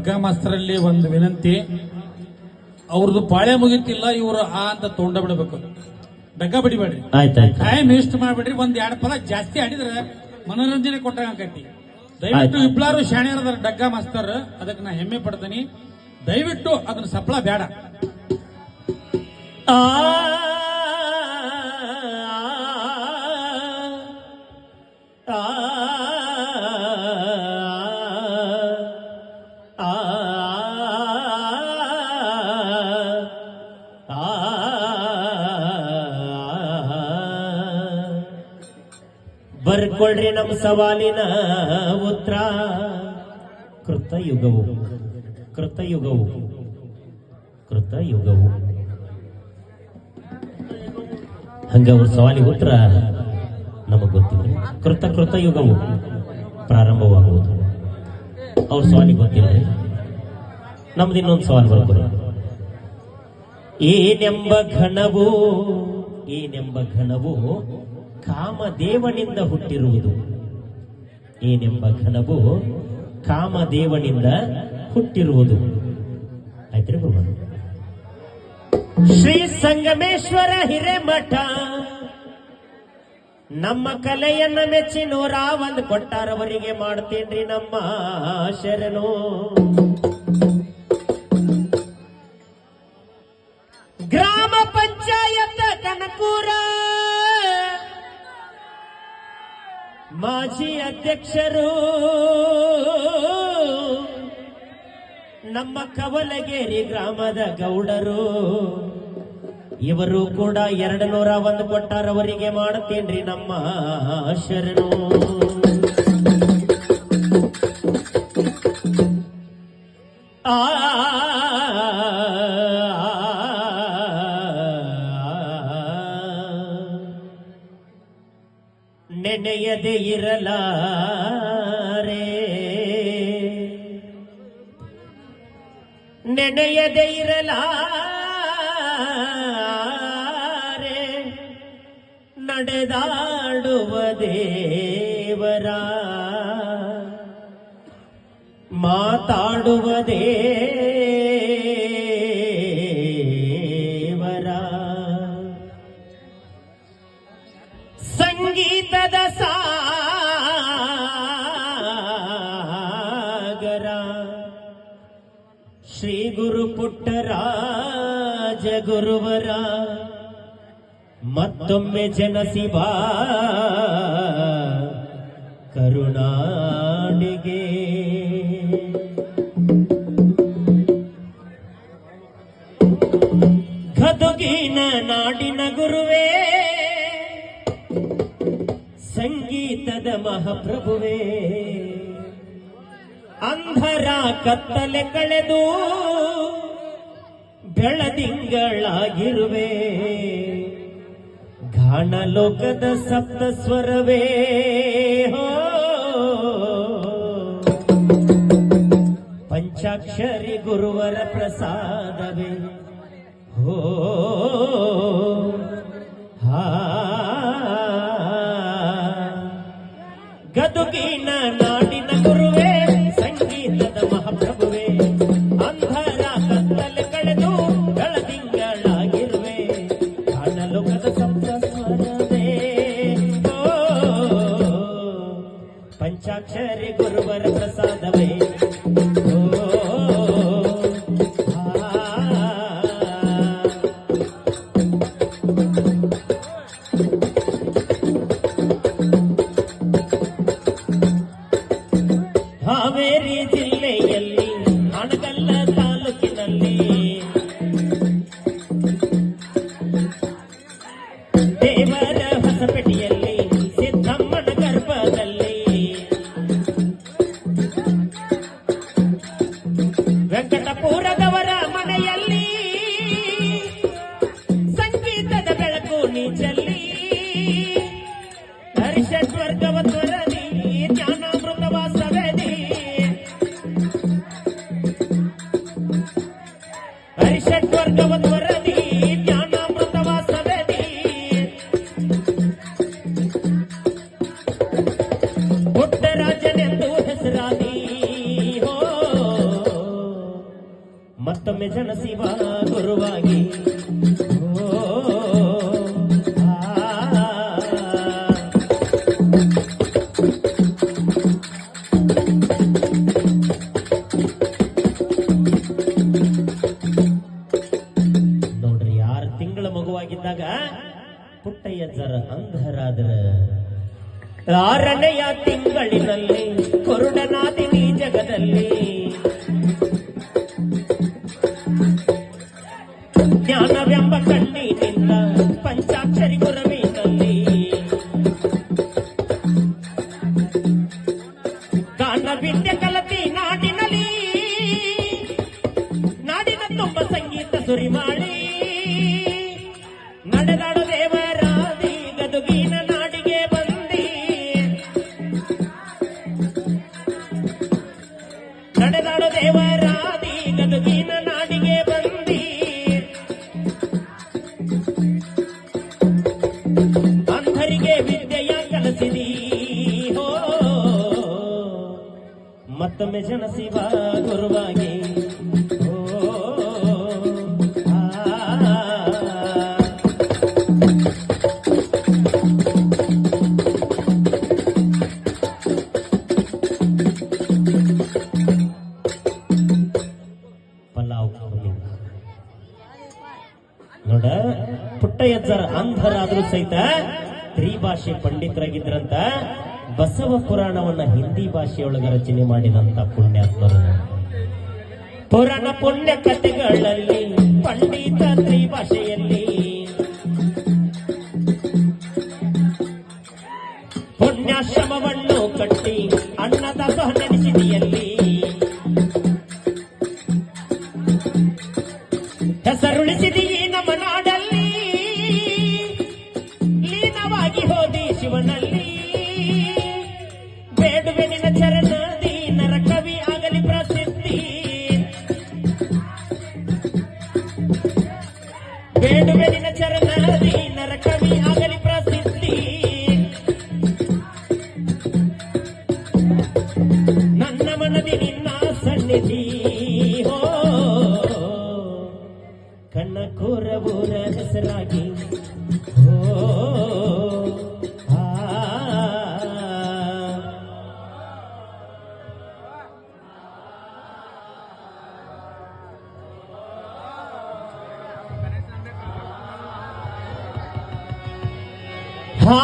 ಡಗ್ಗ ಮಾಸ್ತರಲ್ಲಿ ಒಂದು ವಿನಂತಿ ಅವ್ರದ್ದು ಪಾಳೆ ಮುಗಿತಿಲ್ಲ ಇವರು ಆ ಅಂತ ತೊಂಡ ಬಿಡಬೇಕು. ಡಗ್ಗ ಬಿಡಿಬೇಡ್ರಿ. ಟೈಮ್ ವೇಸ್ಟ್ ಮಾಡ್ಬೇಡ್ರಿ ಒಂದ್ ಎರಡ್ ಪದ ಜಾಸ್ತಿ ಆಡಿದ್ರೆ ಮನೋರಂಜನೆ ಕೊಟ್ಟಾಗ ಆಕೈತಿ. ದಯವಿಟ್ಟು ಇಬ್ಬರು ಶಾಣೆ ಶಾಣ್ಯರದಾರ ಡಗ್ಗ ಮಾಸ್ತರ್ ಅದಕ್ಕೆ ನಾ ಹೆಮ್ಮೆ ಪಡ್ತೀನಿ. ದಯವಿಟ್ಟು ಅದನ್ನ ಸಪ್ಲ ಬೇಡ ಬರ್ಕೊಳ್ರಿ ನಮ್ಮ ಸವಾಲಿನ ಉತ್ತರ ಕೃತಯುಗವು ಕೃತಯುಗವು ಕೃತಯುಗವು. ಹಂಗ ಅವ್ರ ಸವಾಲಿಗೆ ಉತ್ತರ ನಮಗ್ ಗೊತ್ತಿಲ್ಲ. ಕೃತ ಕೃತ ಯುಗವು ಪ್ರಾರಂಭವಾಗುವುದು. ಅವ್ರ ಸವಾಲಿಗೆ ಗೊತ್ತಿಲ್ಲ. ನಮ್ದು ಇನ್ನೊಂದು ಸವಾಲು ಬರ್ಬೋದು ಏನೆಂಬ ಘನವು ಏನೆಂಬ ಘನವು ಕಾಮದೇವನಿಂದ ಹುಟ್ಟಿರುವುದು. ಏನೆಂಬ ಘನವು ಕಾಮದೇವನಿಂದ ಹುಟ್ಟಿರುವುದು. ಶ್ರೀ ಸಂಗಮೇಶ್ವರ ಹಿರೇಮಠ. ನಮ್ಮ ಕಲೆಯನ್ನ ಮೆಚ್ಚಿ ಒಂದು ಕೊಟ್ಟಾರವರಿಗೆ ಮಾಡ್ತೇನ್ರಿ ನಮ್ಮ ಶರಣು. ಮಾಜಿ ಅಧ್ಯಕ್ಷರು, ನಮ್ಮ ಕವಲಗೇರಿ ಗ್ರಾಮದ ಗೌಡರು, ಇವರು ಕೂಡ ಎರಡು ನೂರ ಒಂದು ಕೊಟ್ಟಾರವರಿಗೆ ಮಾಡುತ್ತೇನ್ರಿ ನಮ್ಮ ಶರಣು. நினையது இரலாரே நினையது இரலாரே நடதாடுவதேவரா மாதாடுவதே ಸಂಗೀತದ ಸಾಗರ. ಶ್ರೀ ಗುರು ಪುಟ್ಟರಾಜ ಗುರುವರ. ಮತ್ತೊಮ್ಮೆ ಜನಸಿಬ ಕರುಣಾಡಿಗೆ ಅಂಧರ ಕತ್ತಲೆ ಕಳೆದು ಬೆಳದಿಂಗಳಾಗಿರುವೆ. ಘಾಣ ಲೋಕದ ಸಪ್ತ ಸ್ವರವೇ ಪಂಚಾಕ್ಷರಿ ಗುರುವರ ಪ್ರಸಾದವೇ ಹೋ. ಹಾ. ईशस्वर्गवत्वरदि ज्ञानामृतवासवेदि हरिषट्वर्गवत्वरदि ज्ञानामृतवासवेदि ಪುಟ್ಟರಾಜನೆಂದು ಹೆಸರಾದಿ ಹೋ ಮತ್ತೊಮ್ಮೆ ಜನ ಶಿವ ಪುಟ್ಟಯ್ಯಜ್ಜರ ಅಂಧರಾದ್ರ. ಆರನೆಯ ತಿಂಗಳಿನಲ್ಲಿ ಕೊರುಡನಾದಿನಿ ಜಗದಲ್ಲಿ. ಜ್ಞಾನವೆಂಬ ಕಣ್ಣಿನಿಂದ ಪಂಚಾಕ್ಷರಿ ಗುರವಿನಲ್ಲಿ. ಗಾನ ವಿದ್ಯೆ ಕಲತಿ ನಾಡಿನಲ್ಲಿ, ನಾಡಿನ ತುಂಬ ಸಂಗೀತ ಸುರಿಮಾಳಿ. ನಡೆದಾಡು ಮತ್ತೊಮ್ಮೆ ಗುರುವಾಗಿ ಆ. ಪಲಾವ್ ಕುರ್ಮಿ. ನೋಡ ಪುಟ್ಟಯ್ಯಜ್ಜರ ಅಂಧರಾದ್ರೂ ಸಹಿತ ತ್ರಿಭಾಷೆ ಪಂಡಿತರಾಗಿದ್ರಂತ ಬಸವ ಪುರಾಣವನ್ನ ಹಿಂದಿ ಭಾಷೆಯೊಳಗ ರಚನೆ ಮಾಡಿದಂತ ಪುಣ್ಯಾತ್ಮರು. ಪುರಾಣ ಪುಣ್ಯ ಕಥೆಗಳಲ್ಲಿ ಪಂಡಿತ ತ್ರಿಭಾಷೆಯಲ್ಲಿ ಕಣ್ಣ ಕೋರಬೂರ ಹೆಸರಾಗಿ ಓ ಆ. ಹಾ